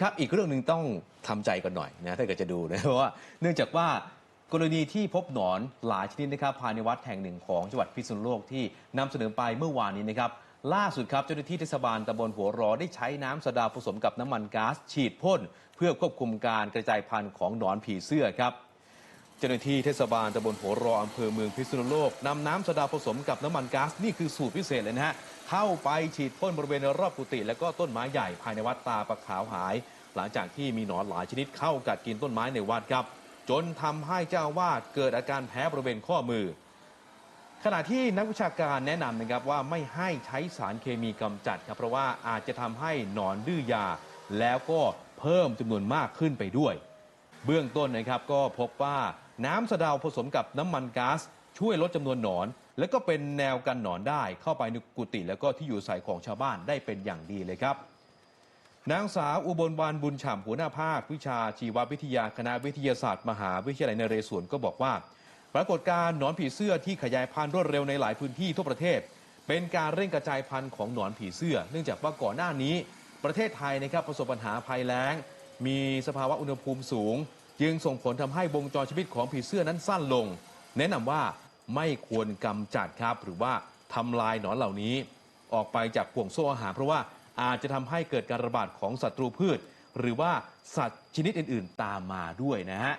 ครับอีกเรื่องหนึ่งต้องทำใจกันหน่อยนะถ้าเกิดจะดูนะเพราะว่าเนื่องจากว่ากรณีที่พบหนอนหลายชนิดนะครับภายในวัดแห่งหนึ่งของจังหวัดพิษณุโลกที่นำเสนอไปเมื่อวานนี้นะครับ ล่าสุดครับเจ้าหน้าที่เทศบาลตำบลหัวรอได้ใช้น้ำสดาผสมกับน้ำมันก๊าซฉีดพ่น เพื่อควบคุมการกระจายพันธุ์ของหนอนผีเสื้อครับ เจ้าหน้าที่เทศบาลตำบลหัวรออำเภอเมืองพิษณุโลกนำน้ำสดาผสมกับน้ำมันก๊าซนี่คือสูตรพิเศษเลยนะฮะเข้าไปฉีดพ่นบริเวณรอบกุฏิและก็ต้นไม้ใหญ่ภายในวัดตาปะขาวหาย หลังจากที่มีหนอนหลายชนิดเข้ากัดกินต้นไม้ในวัดครับ จนทำให้เจ้าอาวาดเกิดอาการแพ้บริเวณข้อมือ ขณะที่นักวิชาการแนะนำนะครับว่าไม่ให้ใช้สารเคมีกำจัดครับเพราะว่าอาจจะทำให้หนอนดื้อยา แล้วก็เพิ่มจำนวนมากขึ้นไปด้วย เบื้องต้นนะครับก็พบว่าน้ำสะเดาผสมกับน้ำมันก๊าซช่วยลดจำนวนหนอน และก็เป็นแนวกันหนอนได้เข้าไปในกุฏิแล้วก็ที่อยู่อาศัยของชาวบ้านได้เป็นอย่างดีเลยครับ นางสาวอุบลวานบุญฉ่ำหัวหน้าภาค วิชาชีววิทยาคณะวิทยาศาสตร์ มหาวิทยาลัยนเรศวรก็บอกว่า ปรากฏการณ์หนอนผีเสื้อที่ขยายพันธุ์รวดเร็วในหลายพื้นที่ทั่วประเทศ เป็นการเร่งกระจายพันธุ์ของหนอนผีเสื้อ เนื่องจากว่าก่อนหน้านี้ ประเทศไทยนะครับประสบปัญหาภัยแล้ง มีสภาวะอุณหภูมิสูง จึงส่งผลทำให้วงจรชีวิตของผีเสื้อนั้นสั้นลง แนะนำว่าไม่ควรกำจัดครับ หรือว่าทำลายหนอนเหล่านี้ ออกไปจากห่วงโซ่อาหาร เพราะว่าอาจจะทำให้เกิดการระบาดของศัตรูพืช หรือว่าสัตว์ชนิดอื่น ๆ ตามมาด้วยนะฮะ